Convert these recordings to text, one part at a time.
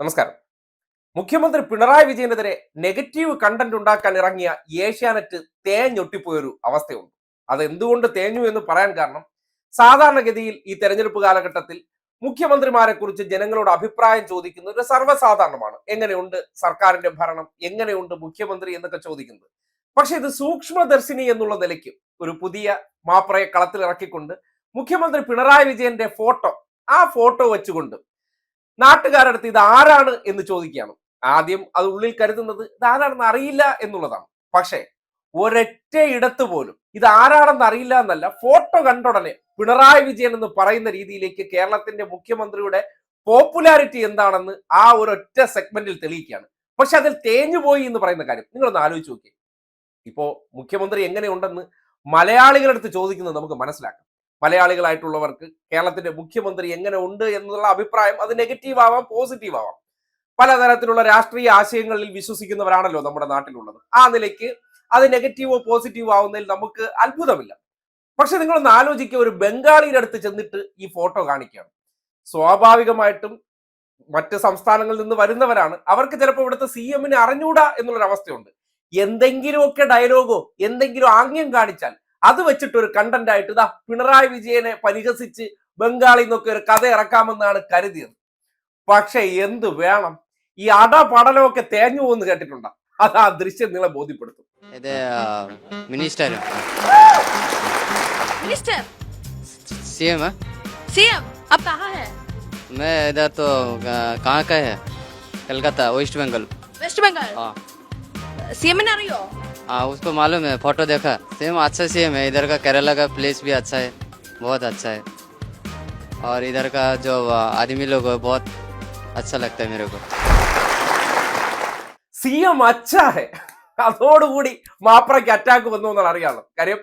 നമസ്കാരം. മുഖ്യമന്ത്രി Pinarayi വിജയനെതിരെ negative content ഉണ്ടാക്കാൻ ഇറങ്ങിയ ഏഷ്യാനെറ്റ് തേഞ്ഞൊട്ടിപ്പോയൊരു അവസ്ഥയുണ്ട്. അത് എന്തുകൊണ്ട് തേഞ്ഞു എന്ന് പറയാൻ കാരണം സാധാരണഗതിയിൽ ഈ തെരഞ്ഞെടുപ്പ് കാലഘട്ടത്തിൽ മുഖ്യമന്ത്രിമാരെ കുറിച്ച് ജനങ്ങളോട് അഭിപ്രായം ചോദിക്കുന്നത് ഒരു സർവസാധാരണമാണ്. എങ്ങനെയുണ്ട് സർക്കാരിന്റെ ഭരണം? എങ്ങനെയുണ്ട് മുഖ്യമന്ത്രി എന്നൊക്കെ ചോദിക്കുന്നത്. പക്ഷെ ഇത് സൂക്ഷ്മദർശിനി എന്നുള്ള നിലയ്ക്ക് ഒരു പുതിയ മാപ്രയെ കളത്തിലിറക്കിക്കൊണ്ട് മുഖ്യമന്ത്രി പിണറായി വിജയന്റെ ഫോട്ടോ ആ ഫോട്ടോ വെച്ചുകൊണ്ട് നാട്ടുകാരടുത്ത് ഇത് ആരാണ് എന്ന് ചോദിക്കുകയാണ്. ആദ്യം അത് ഉള്ളിൽ കരുതുന്നത് ഇത് ആരാണെന്ന് അറിയില്ല എന്നുള്ളതാണ്. പക്ഷേ ഒരൊറ്റ ഇടത്ത് പോലും ഇത് ആരാണെന്ന് അറിയില്ല എന്നല്ല ഫോട്ടോ കണ്ടുടനെ പിണറായി വിജയൻ എന്ന് പറയുന്ന രീതിയിലേക്ക് കേരളത്തിന്റെ മുഖ്യമന്ത്രിയുടെ പോപ്പുലാരിറ്റി എന്താണെന്ന് ആ ഒരൊറ്റ സെഗ്മെന്റിൽ തെളിയിക്കുകയാണ്. പക്ഷെ അതിൽ തേഞ്ഞുപോയി എന്ന് പറയുന്ന കാര്യം നിങ്ങളൊന്ന് ആലോചിച്ച് നോക്കി ഇപ്പോ മുഖ്യമന്ത്രി എങ്ങനെയുണ്ടെന്ന് മലയാളികളടുത്ത് ചോദിക്കുന്നത് നമുക്ക് മനസ്സിലാക്കാം. മലയാളികളായിട്ടുള്ളവർക്ക് കേരളത്തിന്റെ മുഖ്യമന്ത്രി എങ്ങനെ ഉണ്ട് എന്നുള്ള അഭിപ്രായം അത് നെഗറ്റീവ് ആവാം പോസിറ്റീവ് ആവാം. പലതരത്തിലുള്ള രാഷ്ട്രീയ ആശയങ്ങളിൽ വിശ്വസിക്കുന്നവരാണല്ലോ നമ്മുടെ നാട്ടിലുള്ളത്. ആ നിലയ്ക്ക് അത് നെഗറ്റീവോ പോസിറ്റീവോ ആവുന്നതിൽ നമുക്ക് അത്ഭുതമില്ല. പക്ഷെ നിങ്ങളൊന്ന് ആലോചിക്കുക ഒരു ബംഗാളിയുടെ അടുത്ത് ചെന്നിട്ട് ഈ ഫോട്ടോ കാണിക്കുകയാണ്. സ്വാഭാവികമായിട്ടും മറ്റ് സംസ്ഥാനങ്ങളിൽ നിന്ന് വരുന്നവരാണ്. അവർക്ക് ചിലപ്പോൾ ഇവിടുത്തെ സി എമ്മിനെ അറിഞ്ഞൂടാ എന്നുള്ളൊരവസ്ഥയുണ്ട്. എന്തെങ്കിലുമൊക്കെ ഡയലോഗോ എന്തെങ്കിലും ആംഗ്യം കാണിച്ചാൽ അത് വെച്ചിട്ട് ഒരു കണ്ടന്റ് ആയിട്ട് ഇതാ പിണറായി വിജയനെ പരിഹസിച്ച് ബംഗാളിൽ നിന്നൊക്കെ ഒരു കഥ ഇറക്കാമെന്നാണ് കരുതിയത് പക്ഷെ എന്ത് വേണം ഈ അട പടലമൊക്കെ തേഞ്ഞു പോകുന്നു കേട്ടിട്ടുണ്ടോ അത് ആ ദൃശ്യം നിങ്ങളെ ബോധ്യപ്പെടുത്തും ഇത് മിനിസ്റ്റർ मिनिस्टर सीएम है सीएम अब कहाँ है मैं इधर तो अ, कहाँ का है कलकत्ता वेस्ट बंगाल वेस्ट बंगाल हाँ सीएम में रही हो हाँ उसको मालूम है फोटो देखा सेम अच्छा सीएम है इधर का केरला का प्लेस भी अच्छा है बहुत अच्छा है और इधर का जो अ, आदमी लोग है बहुत अच्छा लगता है मेरे को സി എം അച്ചാഹെ അതോടുകൂടി മാപ്രയ്ക്ക് അറ്റാക്ക് വന്നു എന്നാണ് അറിയാമല്ലോ കാര്യം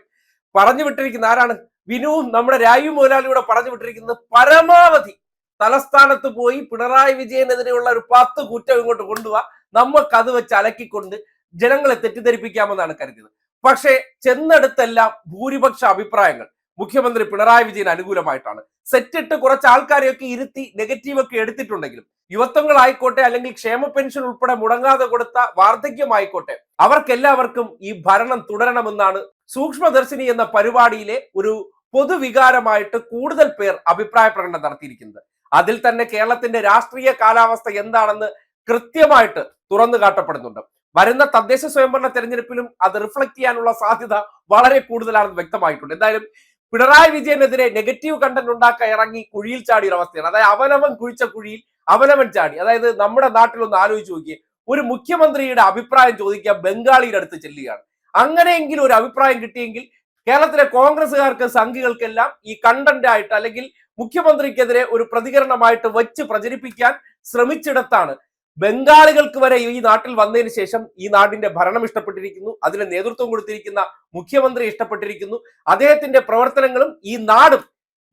പറഞ്ഞു വിട്ടിരിക്കുന്ന ആരാണ് വിനുവും നമ്മുടെ രായു മുതലാളിയുടെ പറഞ്ഞു വിട്ടിരിക്കുന്നത് പരമാവധി തലസ്ഥാനത്ത് പോയി പിണറായി വിജയനെതിരെയുള്ള ഒരു പത്ത് കുറ്റം ഇങ്ങോട്ട് കൊണ്ടുപോവാ നമുക്ക് അത് വെച്ച് അലക്കിക്കൊണ്ട് ജനങ്ങളെ തെറ്റിദ്ധരിപ്പിക്കാമെന്നാണ് കരുതിയത്. പക്ഷേ ചെന്നെടുത്തെല്ലാം ഭൂരിപക്ഷ അഭിപ്രായങ്ങൾ മുഖ്യമന്ത്രി പിണറായി വിജയൻ അനുകൂലമായിട്ടാണ്. സെറ്റിട്ട് കുറച്ച് ആൾക്കാരെയൊക്കെ ഇരുത്തി നെഗറ്റീവൊക്കെ എടുത്തിട്ടുണ്ടെങ്കിലും യുവത്വങ്ങളായിക്കോട്ടെ അല്ലെങ്കിൽ ക്ഷേമ പെൻഷൻ ഉൾപ്പെടെ മുടങ്ങാതെ കൊടുത്ത വാർദ്ധക്യമായിക്കോട്ടെ അവർക്കെല്ലാവർക്കും ഈ ഭരണം തുടരണമെന്നാണ് സൂക്ഷ്മദർശിനി എന്ന പരിപാടിയിലെ ഒരു പൊതുവികാരമായിട്ട് കൂടുതൽ പേർ അഭിപ്രായ പ്രകടനം നടത്തിയിരിക്കുന്നത്. അതിൽ തന്നെ കേരളത്തിന്റെ രാഷ്ട്രീയ കാലാവസ്ഥ എന്താണെന്ന് കൃത്യമായിട്ട് തുറന്നു കാട്ടപ്പെടുന്നുണ്ട് വരുന്ന തദ്ദേശ സ്വയംഭരണ തെരഞ്ഞെടുപ്പിലും അത് റിഫ്ലക്ട് ചെയ്യാനുള്ള സാധ്യത വളരെ കൂടുതലാണെന്ന് വ്യക്തമായിട്ടുണ്ട്. എന്തായാലും പിണറായി വിജയനെതിരെ നെഗറ്റീവ് കണ്ടന്റ് ഉണ്ടാക്കാൻ ഇറങ്ങി കുഴിയിൽ ചാടിയ ഒരു അവസ്ഥയാണ്. അതായത് അവനവൻ കുഴിച്ച കുഴിയിൽ അവനവൻ ചാടി. അതായത് നമ്മുടെ നാട്ടിലൊന്ന് ആലോചിച്ച് നോക്കിയേ ഒരു മുഖ്യമന്ത്രിയുടെ അഭിപ്രായം ചോദിക്കാൻ ബംഗാളിയുടെ അടുത്ത് ചെല്ലുകയാണ്. അങ്ങനെയെങ്കിലും ഒരു അഭിപ്രായം കിട്ടിയെങ്കിൽ കേരളത്തിലെ കോൺഗ്രസ്സുകാർക്ക് സംഘികൾക്കെല്ലാം ഈ കണ്ടന്റ് ആയിട്ട് അല്ലെങ്കിൽ മുഖ്യമന്ത്രിക്കെതിരെ ഒരു പ്രതികരണമായിട്ട് വെച്ച് പ്രചരിപ്പിക്കാൻ ശ്രമിച്ചിടത്താണ് ബംഗാളികൾക്ക് വരെ ഈ നാട്ടിൽ വന്നതിന് ശേഷം ഈ നാടിന്റെ ഭരണം ഇഷ്ടപ്പെട്ടിരിക്കുന്നു അതിന് നേതൃത്വം കൊടുത്തിരിക്കുന്ന മുഖ്യമന്ത്രി ഇഷ്ടപ്പെട്ടിരിക്കുന്നു. അദ്ദേഹത്തിന്റെ പ്രവർത്തനങ്ങളും ഈ നാടും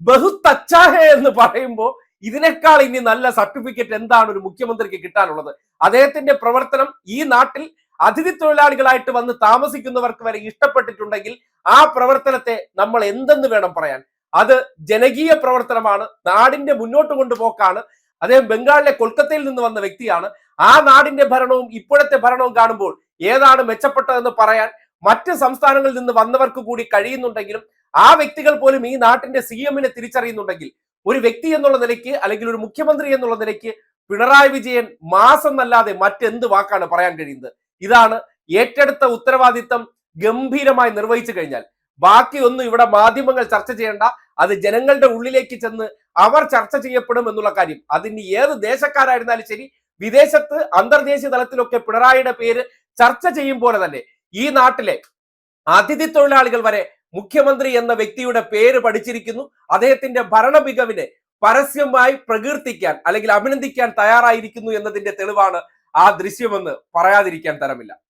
ബഹുത്തച്ചാഹേ എന്ന് പറയുമ്പോൾ ഇതിനേക്കാൾ ഇനി നല്ല സർട്ടിഫിക്കറ്റ് എന്താണ് ഒരു മുഖ്യമന്ത്രിക്ക് കിട്ടാനുള്ളത്? അദ്ദേഹത്തിന്റെ പ്രവർത്തനം ഈ നാട്ടിൽ അതിഥി തൊഴിലാളികളായിട്ട് വന്ന് താമസിക്കുന്നവർക്ക് വരെ ഇഷ്ടപ്പെട്ടിട്ടുണ്ടെങ്കിൽ ആ പ്രവർത്തനത്തെ നമ്മൾ എന്തെന്ന് വേണം പറയാൻ? അത് ജനകീയ പ്രവർത്തനമാണ് നാടിന്റെ മുന്നോട്ട് കൊണ്ടുപോക്കാണ് അദ്ദേഹം ബംഗാളിലെ കൊൽക്കത്തയിൽ നിന്ന് വന്ന വ്യക്തിയാണ്. ആ നാടിന്റെ ഭരണവും ഇപ്പോഴത്തെ ഭരണവും കാണുമ്പോൾ ഏതാണ് മെച്ചപ്പെട്ടതെന്ന് പറയാൻ മറ്റ് സംസ്ഥാനങ്ങളിൽ നിന്ന് വന്നവർക്ക് കൂടി കഴിയുന്നുണ്ടെങ്കിലും ആ വ്യക്തികൾ പോലും ഈ നാട്ടിന്റെ സി എമ്മിനെ തിരിച്ചറിയുന്നുണ്ടെങ്കിൽ ഒരു വ്യക്തി എന്നുള്ള നിലയ്ക്ക് അല്ലെങ്കിൽ ഒരു മുഖ്യമന്ത്രി എന്നുള്ള നിലയ്ക്ക് പിണറായി വിജയൻ മാസം എന്നല്ലാതെ മറ്റെന്ത് വാക്കാണ് പറയാൻ കഴിയുന്നത്? ഇതാണ് ഏറ്റെടുത്ത ഉത്തരവാദിത്തം ഗംഭീരമായി നിർവഹിച്ചു കഴിഞ്ഞാൽ ബാക്കി ഒന്നും ഇവിടെ മാധ്യമങ്ങൾ ചർച്ച ചെയ്യേണ്ട. അത് ജനങ്ങളുടെ ഉള്ളിലേക്ക് ചെന്ന് അവർ ചർച്ച ചെയ്യപ്പെടും എന്നുള്ള കാര്യം. അതിന് ഏത് ദേശക്കാരായിരുന്നാലും ശരി വിദേശത്ത് അന്തർദേശീയ തലത്തിലൊക്കെ പിണറായിയുടെ പേര് ചർച്ച ചെയ്യും പോലെ തന്നെ ഈ നാട്ടിലെ അതിഥി തൊഴിലാളികൾ വരെ മുഖ്യമന്ത്രി എന്ന വ്യക്തിയുടെ പേര് പഠിച്ചിരിക്കുന്നു. അദ്ദേഹത്തിന്റെ ഭരണ മികവിനെ പരസ്യമായി പ്രകീർത്തിക്കാൻ അല്ലെങ്കിൽ അഭിനന്ദിക്കാൻ തയ്യാറായിരിക്കുന്നു എന്നതിന്റെ തെളിവാണ് ആ ദൃശ്യമെന്ന് പറയാതിരിക്കാൻ തരമില്ല.